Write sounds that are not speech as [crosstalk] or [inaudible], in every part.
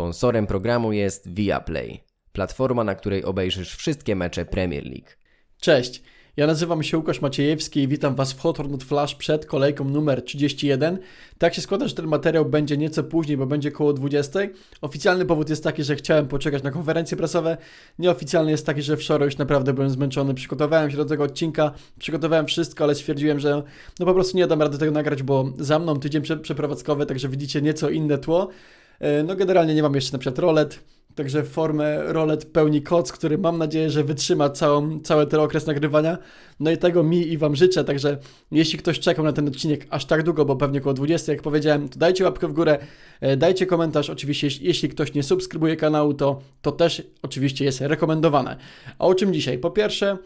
Sponsorem programu jest Viaplay, platforma, na której obejrzysz wszystkie mecze Premier League. Cześć, ja nazywam się Łukasz Maciejewski i witam Was w Hot or Not Flash przed kolejką numer 31. Tak się składa, że ten materiał będzie nieco później, bo będzie koło 20. Oficjalny powód jest taki, że chciałem poczekać na konferencje prasowe. Nieoficjalny jest taki, że wczoraj już naprawdę byłem zmęczony. Przygotowałem się do tego odcinka, przygotowałem wszystko, ale stwierdziłem, że no po prostu nie dam rady tego nagrać, bo za mną tydzień prze- przeprowadzkowy, także widzicie nieco inne tło. E, No generalnie nie mam jeszcze na przykład rolet, także formę rolet pełni koc, który mam nadzieję, że wytrzyma całą, cały ten okres nagrywania. No i tego mi i Wam życzę, także jeśli ktoś czekał na ten odcinek aż tak długo, bo pewnie około 20, jak powiedziałem, to dajcie łapkę w górę, e, dajcie komentarz, oczywiście jeśli- ktoś nie subskrybuje kanału, to, to też oczywiście jest rekomendowane. A o czym dzisiaj? Po pierwsze,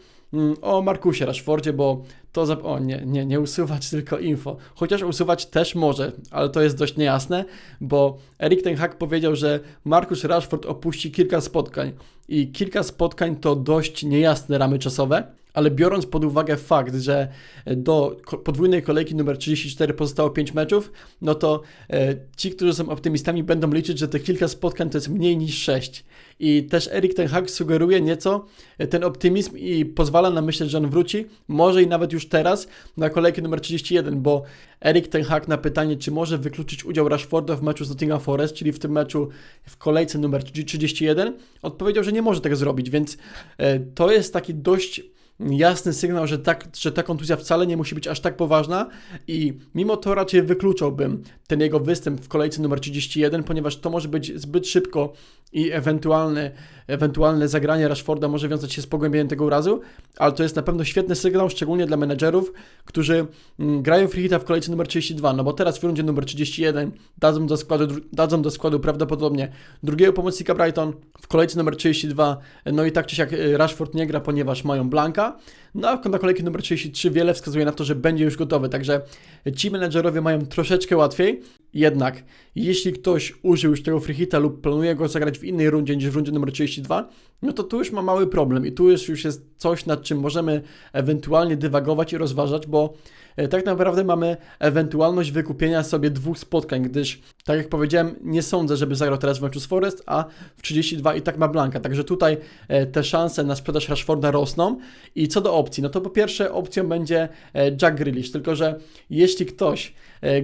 o Markusie Rashfordzie, bo to za... O nie, nie, nie usuwać, [laughs] tylko info. Chociaż usuwać też może, ale to jest dość niejasne, bo Erik Ten Hag powiedział, że Markus Rashford opuści kilka spotkań i kilka spotkań to dość niejasne ramy czasowe, ale biorąc pod uwagę fakt, że do ko- podwójnej kolejki numer 34 pozostało 5 meczów, no to e, ci, którzy są optymistami będą liczyć, że te kilka spotkań to jest mniej niż 6. I też Erik Ten Hag sugeruje nieco e, ten optymizm i pozwala nam myśleć, że on wróci, może i nawet już teraz na kolejkę numer 31, bo Erik Ten Hag na pytanie, czy może wykluczyć udział Rashforda w meczu z Nottingham Forest, czyli w tym meczu w kolejce numer 31, odpowiedział, że nie może tego zrobić, więc e, to jest taki dość jasny sygnał, że, tak, że ta kontuzja wcale nie musi być aż tak poważna i mimo to raczej wykluczałbym ten jego występ w kolejce numer 31, ponieważ to może być zbyt szybko i ewentualne, ewentualne zagranie Rashforda może wiązać się z pogłębieniem tego urazu, ale to jest na pewno świetny sygnał, szczególnie dla menedżerów, którzy mm, grają free w kolejce numer 32, no bo teraz w rundzie numer 31 dadzą do składu, dadzą do składu prawdopodobnie drugiego pomocnika Brighton, w kolejce numer 32, no i tak czy siak y, Rashford nie gra, ponieważ mają Blanka, no a na kolejkę numer 33 wiele wskazuje na to, że będzie już gotowy, także ci menedżerowie mają troszeczkę łatwiej, jednak jeśli ktoś użył już tego free hita lub planuje go zagrać w innej rundzie niż w rundzie numer 32, no to tu już ma mały problem i tu już, już jest coś, nad czym możemy ewentualnie dywagować i rozważać, bo e, tak naprawdę mamy ewentualność wykupienia sobie dwóch spotkań, gdyż, tak jak powiedziałem, nie sądzę, żeby zagrał teraz w meczu z Forest, a w 32 i tak ma Blanka, także tutaj e, te szanse na sprzedaż Rashforda rosną. I co do opcji, no to po pierwsze opcją będzie e, Jack Grealish, tylko że jeśli ktoś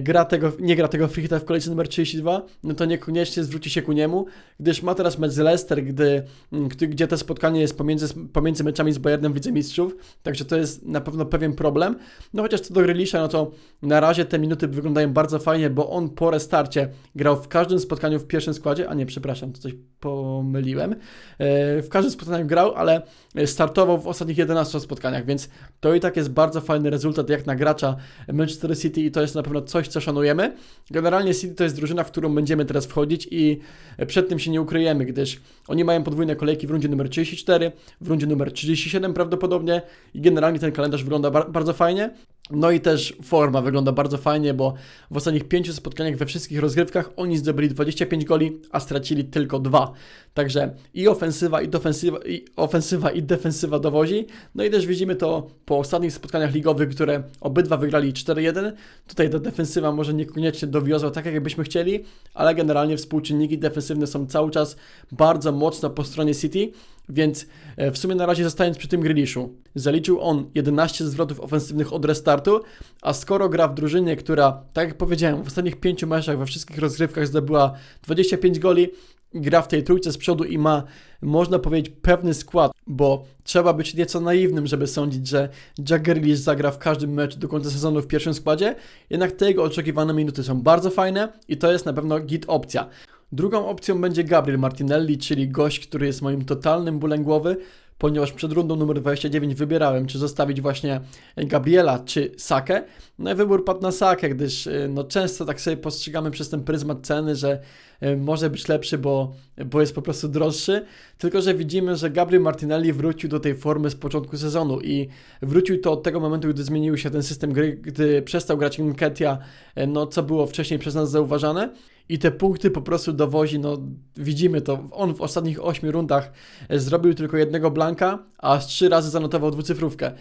gra tego, nie gra tego free hita w kolejce numer 32, no to niekoniecznie zwróci się ku niemu, gdyż ma teraz mecz z Leicester, gdy, gdy, gdzie to spotkanie jest pomiędzy, pomiędzy meczami z Bayernem Wicemistrzów, także to jest na pewno pewien problem. No chociaż co do Grealisha, no to na razie te minuty wyglądają bardzo fajnie, bo on po restarcie grał w każdym spotkaniu w pierwszym składzie, a nie, przepraszam, to coś pomyliłem. E, W każdym spotkaniu grał, ale startował w ostatnich 11 spotkaniach, więc to i tak jest bardzo fajny rezultat jak na gracza Manchester City i to jest na pewno coś, co szanujemy. Generalnie City to jest drużyna, w którą będziemy teraz wchodzić i przed tym się nie ukryjemy, gdyż oni mają podwójne kolejki w rundzie numer 34, w rundzie numer 37 prawdopodobnie i generalnie ten kalendarz wygląda bar- bardzo fajnie. No i też forma wygląda bardzo fajnie, bo w ostatnich pięciu spotkaniach we wszystkich rozgrywkach oni zdobyli 25 goli, a stracili tylko dwa. Także i ofensywa, i defensywa, i ofensywa, i defensywa dowozi. No i też widzimy to po ostatnich spotkaniach ligowych, które obydwa wygrali 4-1. Tutaj ta defensywa może niekoniecznie dowiozła tak, jak byśmy chcieli, ale generalnie współczynniki defensywne są cały czas bardzo mocno po stronie City. Więc e, w sumie na razie zostając przy tym Grealishu, zaliczył on 11 zwrotów ofensywnych od restartu, a skoro gra w drużynie, która, tak jak powiedziałem, w ostatnich pięciu meczach we wszystkich rozgrywkach zdobyła 25 goli, gra w tej trójce z przodu i ma, można powiedzieć, pewny skład, bo trzeba być nieco naiwnym, żeby sądzić, że Jack Grealish zagra w każdym meczu do końca sezonu w pierwszym składzie, jednak te jego oczekiwane minuty są bardzo fajne i to jest na pewno git opcja. Drugą opcją będzie Gabriel Martinelli, czyli gość, który jest moim totalnym bólem głowy, ponieważ przed rundą numer 29 wybierałem, czy zostawić właśnie Gabriela, czy Sakę. No i wybór padł na Sakę, gdyż y, no, często tak sobie postrzegamy przez ten pryzmat ceny, że y, może być lepszy, bo, bo jest po prostu droższy. Tylko, że widzimy, że Gabriel Martinelli wrócił do tej formy z początku sezonu i wrócił to od tego momentu, gdy zmienił się ten system gry, gdy przestał grać Nketiah, y, no co było wcześniej przez nas zauważane. I te punkty po prostu dowozi, no widzimy to. On w ostatnich 8 rundach e, zrobił tylko jednego blanka, a trzy razy zanotował dwucyfrówkę.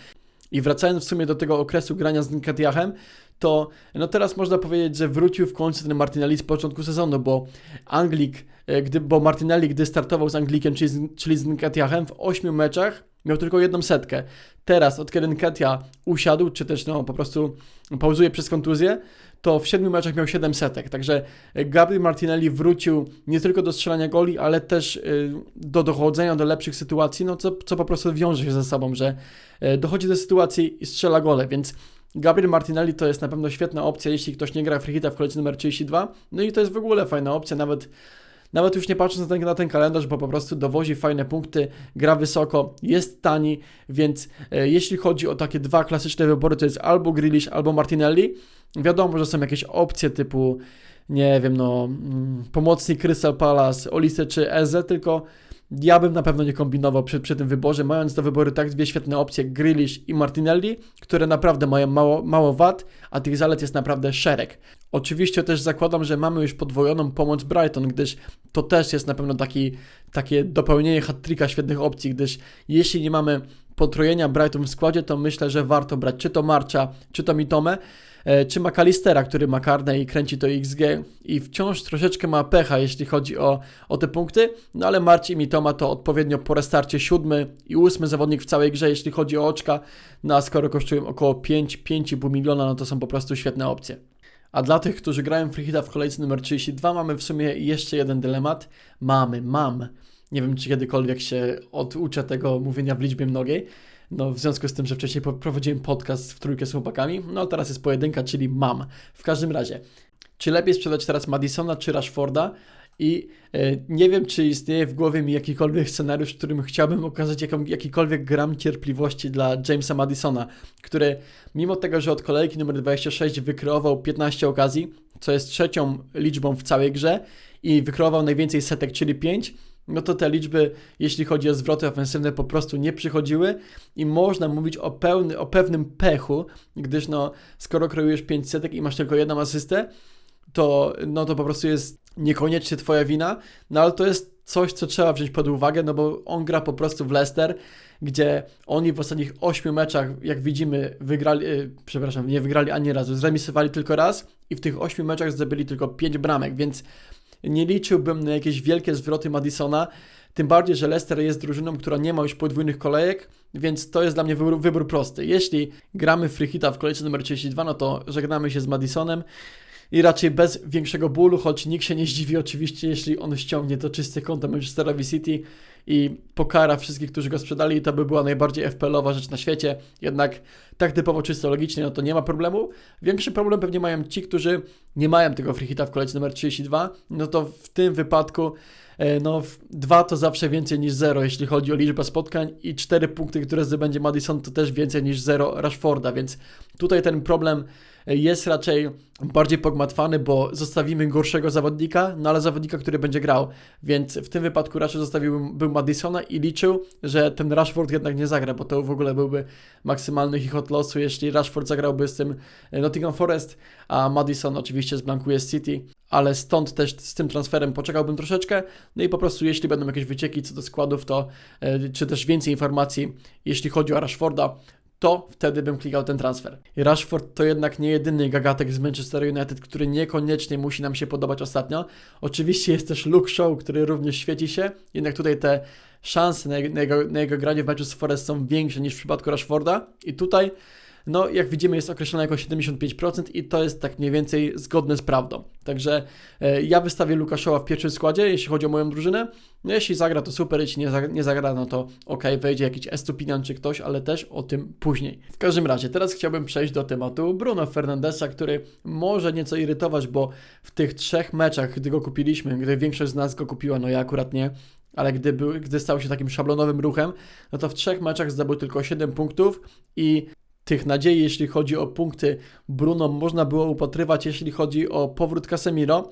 I wracając w sumie do tego okresu grania z Nketiahem, to no teraz można powiedzieć, że wrócił w końcu ten Martinelli z początku sezonu, bo Anglik, e, gdy, bo Martinelli, gdy startował z Anglikiem, czyli z, czyli z w 8 meczach miał tylko jedną setkę. Teraz, od kiedy Nketia usiadł, czy też no po prostu pauzuje przez kontuzję, to w 7 meczach miał 7 setek. Także e, Gabriel Martinelli wrócił nie tylko do strzelania goli, ale też y, do dochodzenia do lepszych sytuacji, no co, co po prostu wiąże się ze sobą, że e, dochodzi do sytuacji i strzela gole, więc Gabriel Martinelli to jest na pewno świetna opcja, jeśli ktoś nie gra Free w kolejce numer 32. No i to jest w ogóle fajna opcja, nawet, nawet już nie patrząc na ten, na ten kalendarz, bo po prostu dowozi fajne punkty, gra wysoko, jest tani, więc e, jeśli chodzi o takie dwa klasyczne wybory, to jest albo Grealish, albo Martinelli. Wiadomo, że są jakieś opcje typu, nie wiem, no, mm, pomocnik Crystal Palace, Olise czy Eze, tylko ja bym na pewno nie kombinował przy, przy tym wyborze, mając do wyboru tak dwie świetne opcje, Grealish i Martinelli, które naprawdę mają mało, mało wad, a tych zalet jest naprawdę szereg. Oczywiście też zakładam, że mamy już podwojoną pomoc Brighton, gdyż to też jest na pewno taki, takie dopełnienie hat-tricka świetnych opcji, gdyż jeśli nie mamy potrojenia Brighton w składzie, to myślę, że warto brać czy to Marcha, czy to Mitome, czy McAllistera, który ma karne i kręci to XG i wciąż troszeczkę ma pecha, jeśli chodzi o, o te punkty, no ale Marci i Mitoma to odpowiednio po restarcie siódmy i ósmy zawodnik w całej grze, jeśli chodzi o oczka, no a skoro kosztują około 5-5,5 miliona, no to są po prostu świetne opcje. A dla tych, którzy grają free hita w kolejce numer 32, mamy w sumie jeszcze jeden dylemat. Mamy, mam. Nie wiem, czy kiedykolwiek się oduczę tego mówienia w liczbie mnogiej. No, w związku z tym, że wcześniej prowadziłem podcast w trójkę z chłopakami, no teraz jest pojedynka, czyli mam. W każdym razie, czy lepiej sprzedać teraz Madisona czy Rashforda? I e, nie wiem, czy istnieje w głowie mi jakikolwiek scenariusz, w którym chciałbym okazać jaką, jakikolwiek gram cierpliwości dla Jamesa Madisona, który mimo tego, że od kolejki numer 26 wykreował 15 okazji, co jest trzecią liczbą w całej grze i wykreował najwięcej setek, czyli 5, no to te liczby, jeśli chodzi o zwroty ofensywne, po prostu nie przychodziły i można mówić o, pełny, o pewnym pechu, gdyż no, skoro kreujesz 5 setek i masz tylko jedną asystę, to, no to po prostu jest niekoniecznie twoja wina, no ale to jest coś, co trzeba wziąć pod uwagę, no bo on gra po prostu w Leicester, gdzie oni w ostatnich 8 meczach, jak widzimy, wygrali, yy, przepraszam, nie wygrali ani razu, zremisowali tylko raz i w tych 8 meczach zdobyli tylko 5 bramek, więc nie liczyłbym na jakieś wielkie zwroty Madisona, tym bardziej, że Leicester jest drużyną, która nie ma już podwójnych kolejek, więc to jest dla mnie wybór, wybór prosty. Jeśli gramy free hita w kolejce numer 32, no to żegnamy się z Madisonem i raczej bez większego bólu, choć nikt się nie zdziwi oczywiście, jeśli on ściągnie to czyste konto Manchesterowi City i pokara wszystkich, którzy go sprzedali, to by była najbardziej FPL-owa rzecz na świecie. Jednak tak typowo czysto logicznie, no to nie ma problemu. Większy problem pewnie mają ci, którzy nie mają tego free hita w kolejce numer 32, no to w tym wypadku e, no, dwa to zawsze więcej niż zero, jeśli chodzi o liczbę spotkań i cztery punkty, które zdobędzie Madison, to też więcej niż zero Rashforda, więc tutaj ten problem jest raczej bardziej pogmatwany, bo zostawimy gorszego zawodnika, no ale zawodnika, który będzie grał. Więc w tym wypadku raczej zostawiłbym był Madisona i liczył, że ten Rashford jednak nie zagra, bo to w ogóle byłby maksymalny chichot losu, jeśli Rashford zagrałby z tym Nottingham Forest, a Madison oczywiście zblankuje City. Ale stąd też z tym transferem poczekałbym troszeczkę. No i po prostu, jeśli będą jakieś wycieki co do składów, to e, czy też więcej informacji, jeśli chodzi o Rashforda, to wtedy bym klikał ten transfer. I Rashford to jednak nie jedyny gagatek z Manchester United, który niekoniecznie musi nam się podobać ostatnio. Oczywiście jest też Luke Shaw, który również świeci się, jednak tutaj te szanse na jego, na jego, granie w meczu z Forest są większe niż w przypadku Rashforda i tutaj no jak widzimy jest określone jako 75% i to jest tak mniej więcej zgodne z prawdą. Także e, ja wystawię Lukaszowa w pierwszym składzie, jeśli chodzi o moją drużynę. No jeśli zagra to super, jeśli nie zagra, nie zagra no to ok, wejdzie jakiś Estupinian czy ktoś, ale też o tym później. W każdym razie, teraz chciałbym przejść do tematu Bruno Fernandesa, który może nieco irytować, bo w tych trzech meczach, gdy go kupiliśmy, gdy większość z nas go kupiła, no ja akurat nie, ale gdy, był, gdy stał się takim szablonowym ruchem, no to w trzech meczach zdobył tylko 7 punktów i tych nadziei, jeśli chodzi o punkty Bruno, można było upatrywać, jeśli chodzi o powrót Casemiro.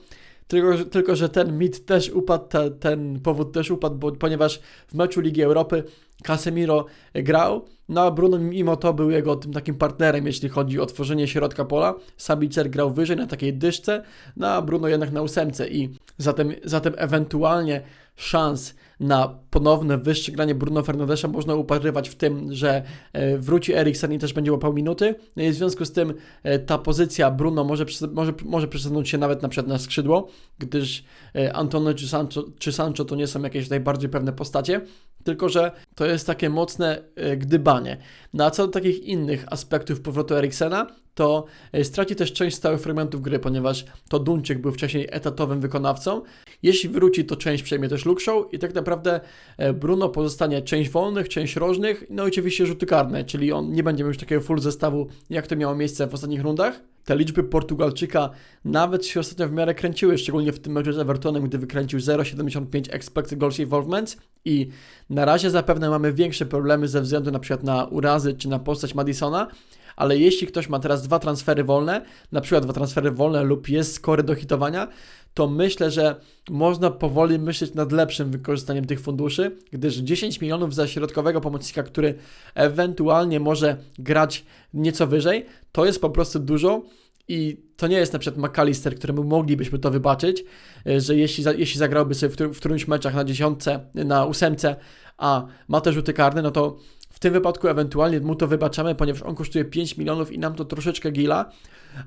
Tylko, tylko że ten mit też upadł, te, ten powód też upadł, bo, ponieważ w meczu Ligi Europy Casemiro grał, no a Bruno mimo to był jego tym takim partnerem, jeśli chodzi o tworzenie środka pola. Sabicer grał wyżej na takiej dyszce, no a Bruno jednak na ósemce i zatem, zatem ewentualnie szans na ponowne wyższe granie Bruno Fernandesza można upatrywać w tym, że e, wróci Eriksen i też będzie łapał minuty. No i w związku z tym e, ta pozycja Bruno może, może, może przesunąć się nawet na przykład na skrzydło, gdyż e, Antonio czy Sancho, czy Sancho to nie są jakieś najbardziej pewne postacie, tylko że to jest takie mocne gdybanie. No a co do takich innych aspektów powrotu Eriksena, to straci też część stałych fragmentów gry, ponieważ to Duńczyk był wcześniej etatowym wykonawcą. Jeśli wróci, to część przejmie też Luke Show i tak naprawdę e, Bruno pozostanie część wolnych, część rożnych, no i oczywiście rzuty karne, czyli on nie będzie miał już takiego full zestawu, jak to miało miejsce w ostatnich rundach. Te liczby Portugalczyka nawet się ostatnio w miarę kręciły, szczególnie w tym meczu z Evertonem, gdy wykręcił 0,75 expected goals involvement i na razie zapewne mamy większe problemy ze względu na przykład na urazy czy na postać Madisona, ale jeśli ktoś ma teraz dwa transfery wolne, na przykład dwa transfery wolne lub jest skory do hitowania, to myślę, że można powoli myśleć nad lepszym wykorzystaniem tych funduszy, gdyż 10 milionów za środkowego pomocnika, który ewentualnie może grać nieco wyżej, to jest po prostu dużo i to nie jest na przykład McAllister, któremu moglibyśmy to wybaczyć, y, że jeśli, jeśli zagrałby sobie w, w którymś meczach na dziesiątce, na ósemce, a ma te rzuty karne, no to tym wypadku ewentualnie mu to wybaczamy, ponieważ on kosztuje 5 milionów i nam to troszeczkę gila.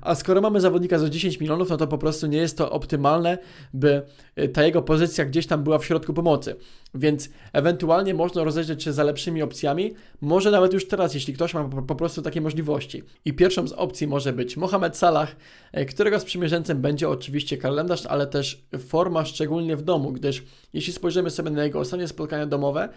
A skoro mamy zawodnika za 10 milionów, no to po prostu nie jest to optymalne, by y, ta jego pozycja gdzieś tam była w środku pomocy. Więc ewentualnie można rozejrzeć się za lepszymi opcjami, może nawet już teraz, jeśli ktoś ma po, prostu takie możliwości. I pierwszą z opcji może być Mohamed Salah, y, którego sprzymierzeńcem będzie oczywiście kalendarz, ale też forma szczególnie w domu, gdyż jeśli spojrzymy sobie na jego ostatnie spotkania domowe,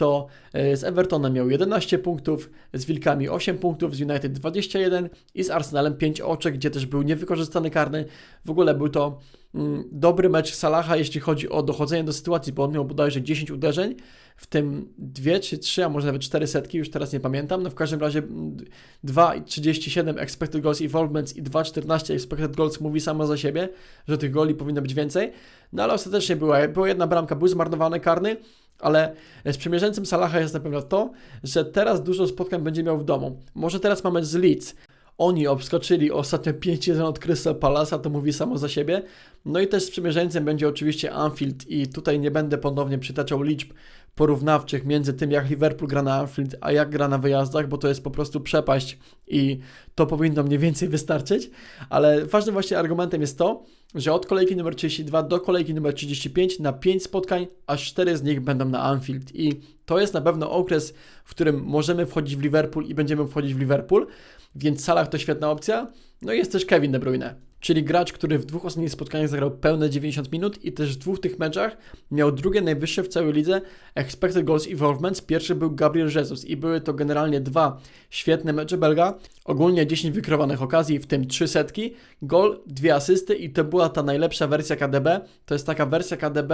to e, z Evertonem miał 11 punktów, z Wilkami 8 punktów, z United 21 i z Arsenalem 5 oczek, gdzie też był niewykorzystany karny. W ogóle był to mm, dobry mecz Salaha, jeśli chodzi o dochodzenie do sytuacji, bo on miał bodajże 10 uderzeń, w tym 2 czy 3, a może nawet 4 setki, już teraz nie pamiętam. No w każdym razie mm, 2,37 expected goals involvements i 2,14 expected goals mówi samo za siebie, że tych goli powinno być więcej. No ale ostatecznie była, była jedna bramka, był zmarnowany karny, ale sprzymierzeńcem Salaha jest na pewno to, że teraz dużo spotkań będzie miał w domu. Może teraz mamy z Leeds. Oni obskoczyli ostatnio 5-1 od Crystal Palace'a, to mówi samo za siebie. No i też sprzymierzeńcem będzie oczywiście Anfield i tutaj nie będę ponownie przytaczał liczb porównawczych między tym, jak Liverpool gra na Anfield, a jak gra na wyjazdach, bo to jest po prostu przepaść i to powinno mniej więcej wystarczyć, ale ważnym właśnie argumentem jest to, że od kolejki numer 32 do kolejki numer 35 na 5 spotkań, aż 4 z nich będą na Anfield. I to jest na pewno okres, w którym możemy wchodzić w Liverpool i będziemy wchodzić w Liverpool, więc Salah to świetna opcja. No i jest też Kevin De Bruyne, czyli gracz, który w dwóch ostatnich spotkaniach zagrał pełne 90 minut i też w dwóch tych meczach miał drugie najwyższe w całej lidze expected goals involvements. Pierwszy był Gabriel Jesus i były to generalnie dwa świetne mecze Belga. Ogólnie 10 wykrowanych okazji, w tym 3 setki, gol, dwie asysty i to była ta najlepsza wersja KDB. To jest taka wersja KDB,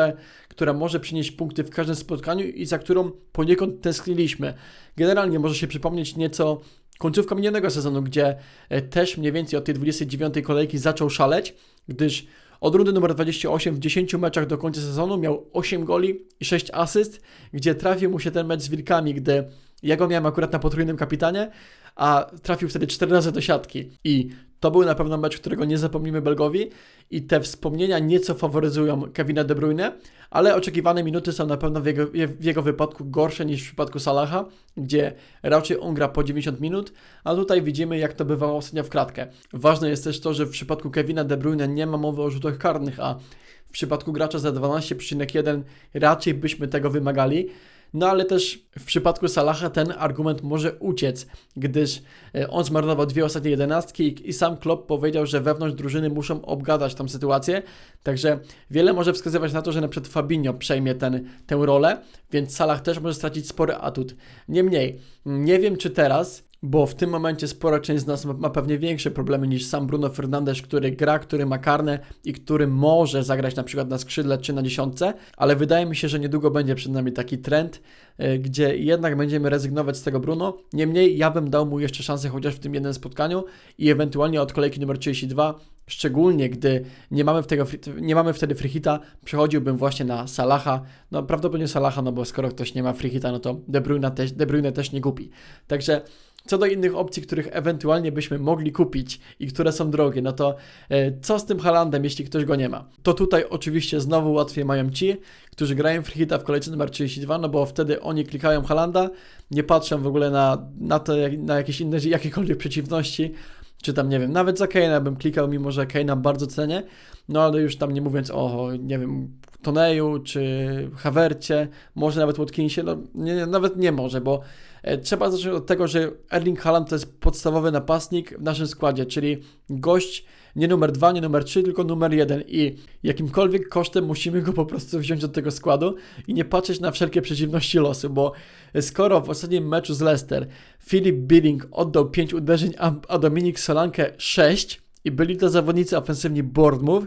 która może przynieść punkty w każdym spotkaniu i za którą poniekąd tęskniliśmy. Generalnie może się przypomnieć nieco końcówka minionego sezonu, gdzie e, też mniej więcej od tej 29 kolejki zaczął szaleć, gdyż od rundy numer 28 w 10 meczach do końca sezonu miał 8 goli i 6 asyst, gdzie trafił mu się ten mecz z Wilkami, gdy ja go miałem akurat na potrójnym kapitanie, a trafił wtedy 4 razy do siatki. I to był na pewno mecz, którego nie zapomnimy Belgowi i te wspomnienia nieco faworyzują Kevina De Bruyne, ale oczekiwane minuty są na pewno w jego, w jego wypadku gorsze niż w przypadku Salaha, gdzie raczej on gra po 90 minut, a tutaj widzimy jak to bywało ostatnio w kratkę. Ważne jest też to, że w przypadku Kevina De Bruyne nie ma mowy o rzutach karnych, a w przypadku gracza za 12,1 raczej byśmy tego wymagali. No ale też w przypadku Salaha ten argument może uciec, gdyż e, on zmarnował dwie ostatnie jedenastki i, sam Klopp powiedział, że wewnątrz drużyny muszą obgadać tą sytuację. Także wiele może wskazywać na to, że na przykład Fabinho przejmie ten, tę rolę, więc Salah też może stracić spory atut. Niemniej, nie wiem czy teraz bo w tym momencie spora część z nas ma, pewnie większe problemy niż sam Bruno Fernandes, który gra, który ma karne i który może zagrać na przykład na skrzydle czy na dziesiątce, ale wydaje mi się, że niedługo będzie przed nami taki trend, y, gdzie jednak będziemy rezygnować z tego Bruno. Niemniej ja bym dał mu jeszcze szansę chociaż w tym jednym spotkaniu i ewentualnie od kolejki numer 32 Szczególnie gdy nie mamy, w tego, nie mamy wtedy freehita, przechodziłbym właśnie na Salaha. No prawdopodobnie Salaha, no bo skoro ktoś nie ma freehita, no to De Bruyne też, De Bruyne też nie kupi. Także co do innych opcji, których ewentualnie byśmy mogli kupić i które są drogie, no to e, co z tym Halandem, jeśli ktoś go nie ma? To tutaj oczywiście znowu łatwiej mają ci, którzy grają w hita w kolejce numer 32, no bo wtedy oni klikają Halanda, nie patrzą w ogóle na, na, to, na jakieś inne, [laughs] jakiekolwiek przeciwności, czy tam, nie wiem, nawet za Kane'a bym klikał, mimo że Kane'a bardzo cenię, no ale już tam nie mówiąc o, nie wiem, Toneju, czy Havercie, może nawet Watkinsie, no nie, nawet nie może, bo trzeba zacząć od tego, że Erling Haaland to jest podstawowy napastnik w naszym składzie, czyli gość nie numer dwa, nie numer trzy, tylko numer jeden i jakimkolwiek kosztem musimy go po prostu wziąć do tego składu i nie patrzeć na wszelkie przeciwności losu, bo skoro w ostatnim meczu z Leicester Filip Billing oddał 5 uderzeń, a, Dominik Solankę 6 i byli to zawodnicy ofensywni Bournemouth,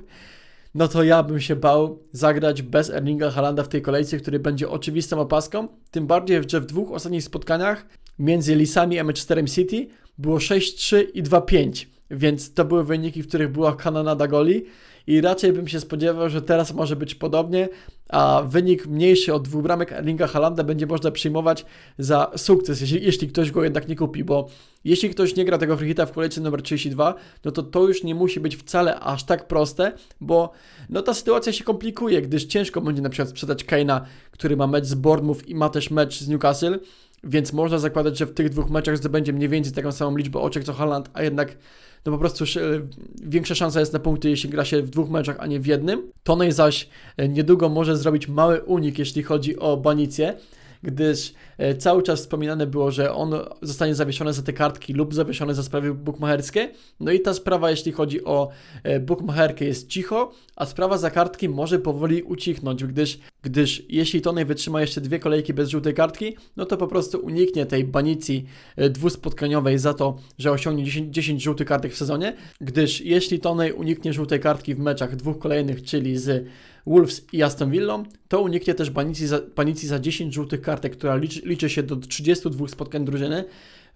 no to ja bym się bał zagrać bez Erlinga Halanda w tej kolejce, który będzie oczywistą opaską. Tym bardziej, że w dwóch ostatnich spotkaniach między Lisami a Manchesterem City było 6-3 i 2-5, więc to były wyniki, w których była kanonada goli i raczej bym się spodziewał, że teraz może być podobnie, a wynik mniejszy od dwóch bramek Erlinga Halanda będzie można przyjmować za sukces, jeśli, jeśli ktoś go jednak nie kupi, bo jeśli ktoś nie gra tego freehita w kolejce numer 32, no to to już nie musi być wcale aż tak proste, bo no ta sytuacja się komplikuje, gdyż ciężko będzie na przykład sprzedać Kane'a, który ma mecz z Bournemouth i ma też mecz z Newcastle, więc można zakładać, że w tych dwóch meczach zdobędzie mniej więcej taką samą liczbę oczek co Haaland, a jednak no po prostu e, większa szansa jest na punkty, jeśli gra się w dwóch meczach, a nie w jednym. Tonej zaś e, niedługo może zrobić mały unik, jeśli chodzi o banicję, gdyż e, cały czas wspominane było, że on zostanie zawieszony za te kartki lub zawieszony za sprawy bukmacherskie. No i ta sprawa, jeśli chodzi o e, bukmacherkę, jest cicho, a sprawa za kartki może powoli ucichnąć, gdyż, gdyż jeśli Tonej wytrzyma jeszcze dwie kolejki bez żółtej kartki, no to po prostu uniknie tej banicji e, dwuspotkaniowej za to, że osiągnie 10, 10 żółtych kartek w sezonie, gdyż jeśli Tonej uniknie żółtej kartki w meczach dwóch kolejnych, czyli z Wolves i Aston Villą, to uniknie też banicji za, banicji za 10 żółtych kartek, która liczy, liczy się do 32 spotkań drużyny,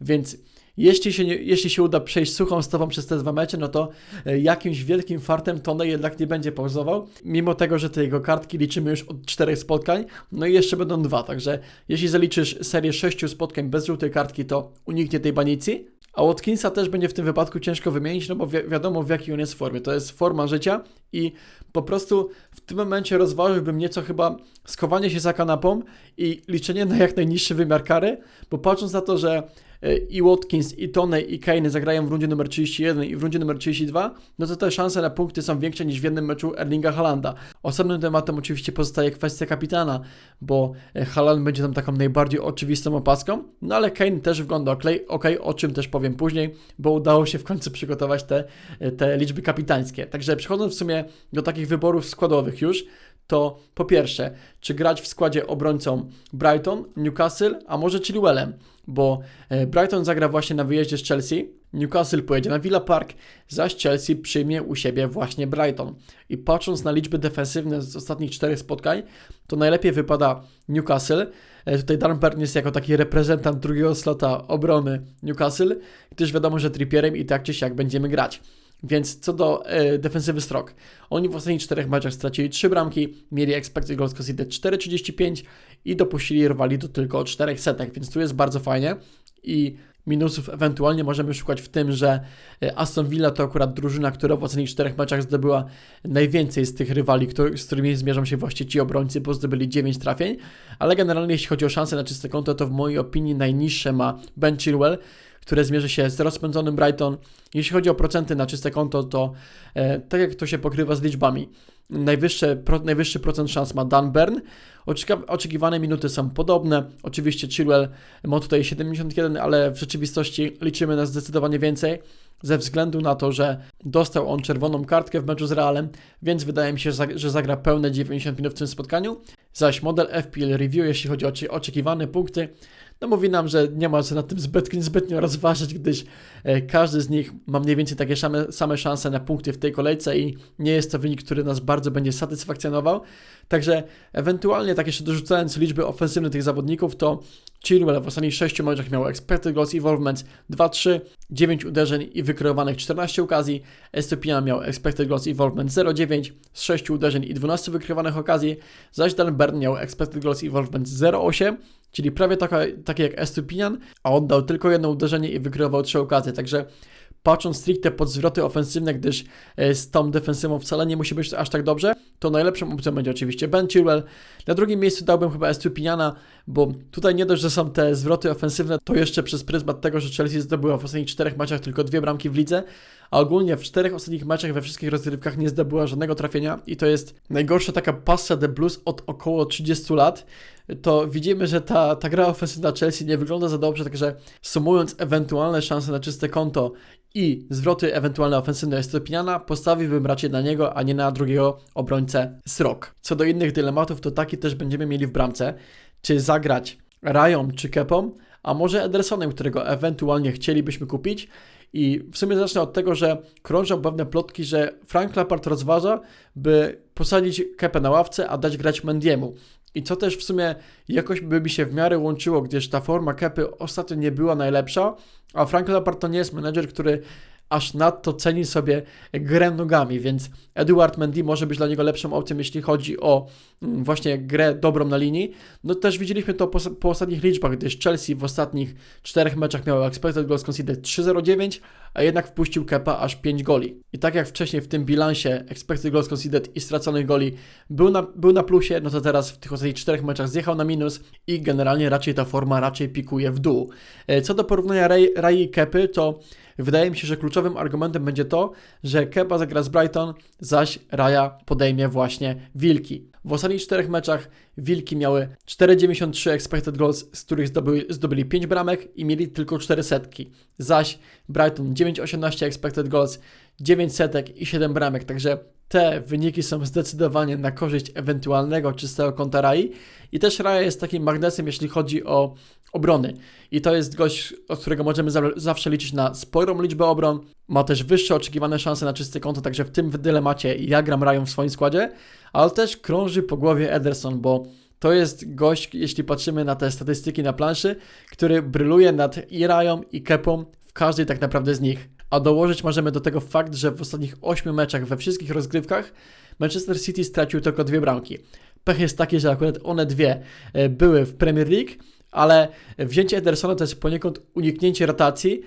więc jeśli się, nie, jeśli się uda przejść suchą stopą przez te dwa mecze, no to e, jakimś wielkim fartem Tony jednak nie będzie pauzował, mimo tego, że te jego kartki liczymy już od czterech spotkań, no i jeszcze będą dwa, także jeśli zaliczysz serię sześciu spotkań bez żółtej kartki, to uniknie tej banicji, a Watkinsa też będzie w tym wypadku ciężko wymienić, no bo wi wiadomo w jakiej on jest formie. To jest forma życia i po prostu w tym momencie rozważyłbym nieco chyba schowanie się za kanapą i liczenie na jak najniższy wymiar kary, bo patrząc na to, że i Watkins, i Toney, i Kane zagrają w rundzie numer 31 i w rundzie numer 32, no to te szanse na punkty są większe niż w jednym meczu Erlinga Halanda. Osobnym tematem oczywiście pozostaje kwestia kapitana, bo e, Haaland będzie tam taką najbardziej oczywistą opaską, no ale Kane też wygląda ok, okay, o czym też powiem później, bo udało się w końcu przygotować te, e, te liczby kapitańskie. Także przechodząc w sumie do takich wyborów składowych już, to po pierwsze, czy grać w składzie obrońcą Brighton, Newcastle, a może Chilwellem, bo e, Brighton zagra właśnie na wyjeździe z Chelsea, Newcastle pojedzie na Villa Park, zaś Chelsea przyjmie u siebie właśnie Brighton. I patrząc na liczby defensywne z ostatnich czterech spotkań, to najlepiej wypada Newcastle. E, Tutaj Burn jest jako taki reprezentant drugiego slota obrony Newcastle, gdyż wiadomo, że Trippierem i tak czy siak będziemy grać. Więc co do e, defensywy Strok, oni w ostatnich czterech meczach stracili 3 bramki, mieli expected goals conceded 4,35 i dopuścili rywali do tylko 4 setek, więc tu jest bardzo fajnie. I minusów ewentualnie możemy szukać w tym, że e, Aston Villa to akurat drużyna, która w ostatnich czterech meczach zdobyła najwięcej z tych rywali, który, z którymi zmierzą się właśnie ci obrońcy, bo zdobyli 9 trafień, ale generalnie jeśli chodzi o szanse na czyste konto, to w mojej opinii najniższe ma Ben Chilwell, które zmierzy się z rozpędzonym Brighton. Jeśli chodzi o procenty na czyste konto, to e, tak jak to się pokrywa z liczbami, najwyższe, pro, najwyższy procent szans ma. Oczeka, oczekiwane minuty są podobne. Oczywiście Chilwell ma tutaj 71, ale w rzeczywistości liczymy na zdecydowanie więcej ze względu na to, że dostał on czerwoną kartkę w meczu z Realem, więc wydaje mi się, że zag- że zagra pełne 90 minut w tym spotkaniu. Zaś model FPL Review, jeśli chodzi o oczekiwane punkty, no mówi nam, że nie ma co nad tym zbytnio, rozważać, gdyż e, każdy z nich ma mniej więcej takie same, same szanse na punkty w tej kolejce i nie jest to wynik, który nas bardzo będzie satysfakcjonował. Także ewentualnie tak jeszcze dorzucając liczby ofensywne tych zawodników, to Chilwell w ostatnich 6 meczach miał expected goals involvement 2-3, 9 uderzeń i wykreowanych 14 okazji. Estupian miał expected goals involvement 0-9 z 6 uderzeń i 12 wykrywanych okazji, zaś Dan Burn miał expected goals involvement 0-8, czyli prawie taka, takie jak Estupinian, a oddał tylko jedno uderzenie i wykreował 3 okazje. Także patrząc stricte pod zwroty ofensywne, gdyż e, z tą defensywą wcale nie musi być aż tak dobrze, to najlepszą opcją będzie oczywiście Ben Chilwell. Na drugim miejscu dałbym chyba Estupiniana, bo tutaj nie dość, że są te zwroty ofensywne, to jeszcze przez pryzmat tego, że Chelsea zdobyła w ostatnich czterech meczach tylko dwie bramki w lidze, a ogólnie w czterech ostatnich meczach we wszystkich rozgrywkach nie zdobyła żadnego trafienia i to jest najgorsza taka passa de blues od około 30 lat, to widzimy, że ta, ta gra ofensywna Chelsea nie wygląda za dobrze, także sumując ewentualne szanse na czyste konto i zwroty ewentualne ofensywne Estopiniana, postawiłbym raczej na niego, a nie na drugiego obrońcę Srok. Co do innych dylematów, to taki też będziemy mieli w bramce. Czy zagrać Rają czy Kepą, a może Edersonem, którego ewentualnie chcielibyśmy kupić. I w sumie zacznę od tego, że krążą pewne plotki, że Frank Lampard rozważa, by posadzić Kepę na ławce, a dać grać Mendiemu. I co też w sumie jakoś by mi się w miarę łączyło, gdyż ta forma Kepy ostatnio nie była najlepsza, a Frank Lampard to nie jest menedżer, który aż nadto ceni sobie grę nogami, więc Eduard Mendy może być dla niego lepszą opcją, jeśli chodzi o mm, właśnie grę dobrą na linii. No też widzieliśmy to po, po ostatnich liczbach, gdyż Chelsea w ostatnich czterech meczach miał expected goals conceded 3.09, a jednak wpuścił Kepa aż 5 goli. I tak jak wcześniej w tym bilansie expected goals conceded i straconych goli był na, był na plusie, no to teraz w tych ostatnich czterech meczach zjechał na minus i generalnie raczej ta forma raczej pikuje w dół. E, co do porównania Ray i Kepy, to Wydaje mi się, że kluczowym argumentem będzie to, że Kepa zagra z Brighton, zaś Raja podejmie właśnie Wilki. W ostatnich czterech meczach Wilki miały 4,93 expected goals, z których zdobyli, zdobyli 5 bramek i mieli tylko 4 setki. Zaś Brighton 9,18 expected goals, 9 setek i 7 bramek, także te wyniki są zdecydowanie na korzyść ewentualnego czystego konta Rai i też Raja jest takim magnesem, jeśli chodzi o obrony. I to jest gość, od którego możemy za zawsze liczyć na sporą liczbę obron. Ma też wyższe oczekiwane szanse na czysty konto, także w tym dylemacie ja gram Rają w swoim składzie, ale też krąży po głowie Ederson, bo to jest gość, jeśli patrzymy na te statystyki na planszy, który bryluje nad i Rają i Kepą w każdej tak naprawdę z nich. A dołożyć możemy do tego fakt, że w ostatnich 8 meczach we wszystkich rozgrywkach Manchester City stracił tylko dwie bramki. Pech jest taki, że akurat one dwie e, były w Premier League, ale wzięcie Edersona to jest poniekąd uniknięcie rotacji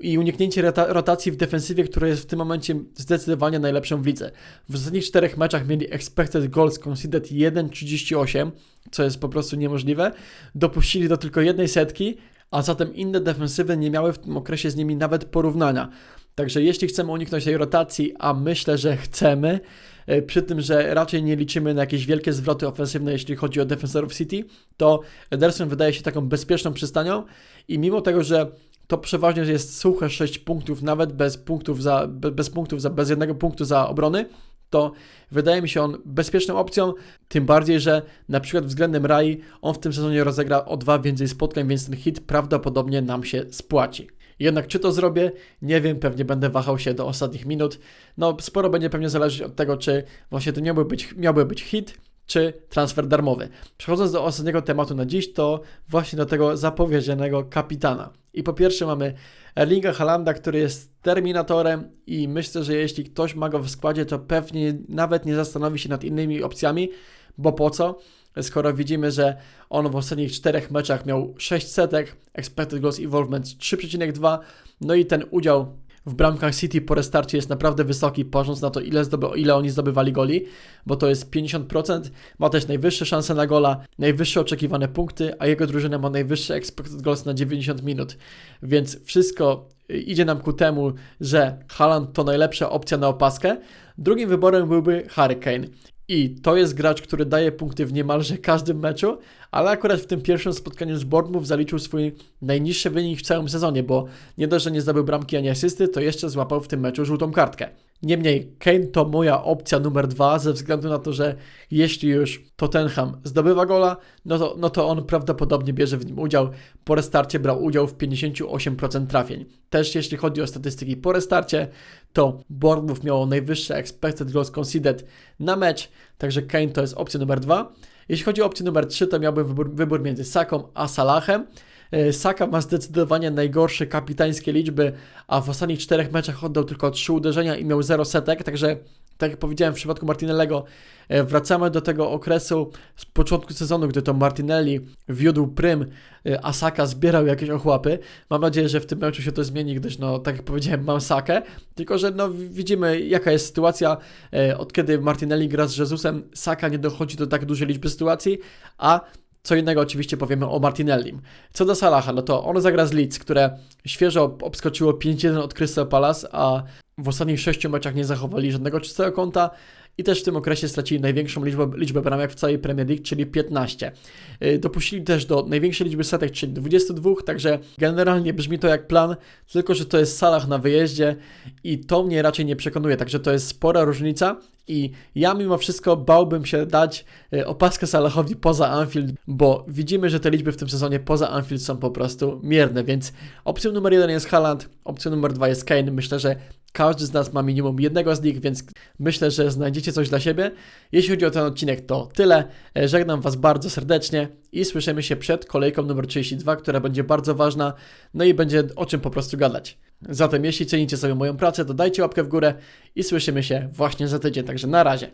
i uniknięcie rotacji w defensywie, która jest w tym momencie zdecydowanie najlepszą widzę. W ostatnich czterech meczach mieli expected goals conceded 1,38, co jest po prostu niemożliwe. Dopuścili do tylko jednej setki, a zatem inne defensywy nie miały w tym okresie z nimi nawet porównania. Także jeśli chcemy uniknąć tej rotacji, a myślę, że chcemy, e, przy tym, że raczej nie liczymy na jakieś wielkie zwroty ofensywne, jeśli chodzi o defensorów City, to Ederson wydaje się taką bezpieczną przystanią i mimo tego, że to przeważnie jest suche 6 punktów, nawet bez punktów za, bez punktów za, bez jednego punktu za obrony, to wydaje mi się on bezpieczną opcją, tym bardziej, że na przykład względem Rai on w tym sezonie rozegra o dwa więcej spotkań, więc ten hit prawdopodobnie nam się spłaci. Jednak czy to zrobię? Nie wiem, pewnie będę wahał się do ostatnich minut. No, sporo będzie pewnie zależeć od tego, czy właśnie to miałby być, miałby być hit, czy transfer darmowy. Przechodząc do ostatniego tematu na dziś, to właśnie do tego zapowiedzianego kapitana. I po pierwsze mamy Erlinga Halanda, który jest terminatorem i myślę, że jeśli ktoś ma go w składzie, to pewnie nawet nie zastanowi się nad innymi opcjami, bo po co? skoro widzimy, że on w ostatnich czterech meczach miał 6 setek, expected goals involvement 3,2, no i ten udział w bramkach City po restarcie jest naprawdę wysoki, patrząc na to, ile, zdoby, ile oni zdobywali goli, bo to jest 50%. Ma też najwyższe szanse na gola, najwyższe oczekiwane punkty, a jego drużyna ma najwyższe expected goals na 90 minut. Więc wszystko idzie nam ku temu, że Haaland to najlepsza opcja na opaskę. Drugim wyborem byłby Harry Kane. I to jest gracz, który daje punkty w niemalże każdym meczu, ale akurat w tym pierwszym spotkaniu z Bournemouth zaliczył swój najniższy wynik w całym sezonie, bo nie dość, że nie zdobył bramki ani asysty, to jeszcze złapał w tym meczu żółtą kartkę. Niemniej Kane to moja opcja numer dwa, ze względu na to, że jeśli już Tottenham zdobywa gola, no to, no to on prawdopodobnie bierze w nim udział. Po restarcie brał udział w 58% trafień. Też jeśli chodzi o statystyki po restarcie, to Bournemouth miało najwyższe expected goals conceded na mecz, także Kane to jest opcja numer dwa. Jeśli chodzi o opcję numer 3, to miałbym wybór, wybór między Saką a Salahem. E, Saka ma zdecydowanie najgorsze kapitańskie liczby, a w ostatnich czterech meczach oddał tylko trzy uderzenia i miał 0 setek, także tak jak powiedziałem w przypadku Martinellego, e, wracamy do tego okresu z początku sezonu, gdy to Martinelli wiódł prym, e, a Saka zbierał jakieś ochłapy. Mam nadzieję, że w tym meczu się to zmieni, gdyż no, tak jak powiedziałem, mam Sakę, tylko że no, widzimy jaka jest sytuacja, od kiedy Martinelli gra z Jezusem, Saka nie dochodzi do tak dużej liczby sytuacji, a co innego oczywiście powiemy o Martinellim. Co do Salaha, no to on zagra z Leeds, które świeżo obskoczyło 5-1 od Crystal Palace, a w ostatnich sześciu meczach nie zachowali żadnego czystego konta i też w tym okresie stracili największą liczbę, liczbę bramek w całej Premier League, czyli 15. Yy, Dopuścili też do największej liczby setek, czyli 22, także generalnie brzmi to jak plan, tylko że to jest Salah na wyjeździe i to mnie raczej nie przekonuje, także to jest spora różnica i ja mimo wszystko bałbym się dać e, opaskę Salahowi poza Anfield, bo widzimy, że te liczby w tym sezonie poza Anfield są po prostu mierne, więc opcją numer jeden jest Haaland, opcją numer dwa jest Kane. Myślę, że każdy z nas ma minimum jednego z nich, więc myślę, że znajdziecie coś dla siebie. Jeśli chodzi o ten odcinek, to tyle. E, Żegnam Was bardzo serdecznie i słyszymy się przed kolejką numer 32, która będzie bardzo ważna, no i będzie o czym po prostu gadać. Zatem jeśli cenicie sobie moją pracę, to dajcie łapkę w górę i słyszymy się właśnie za tydzień, także na razie.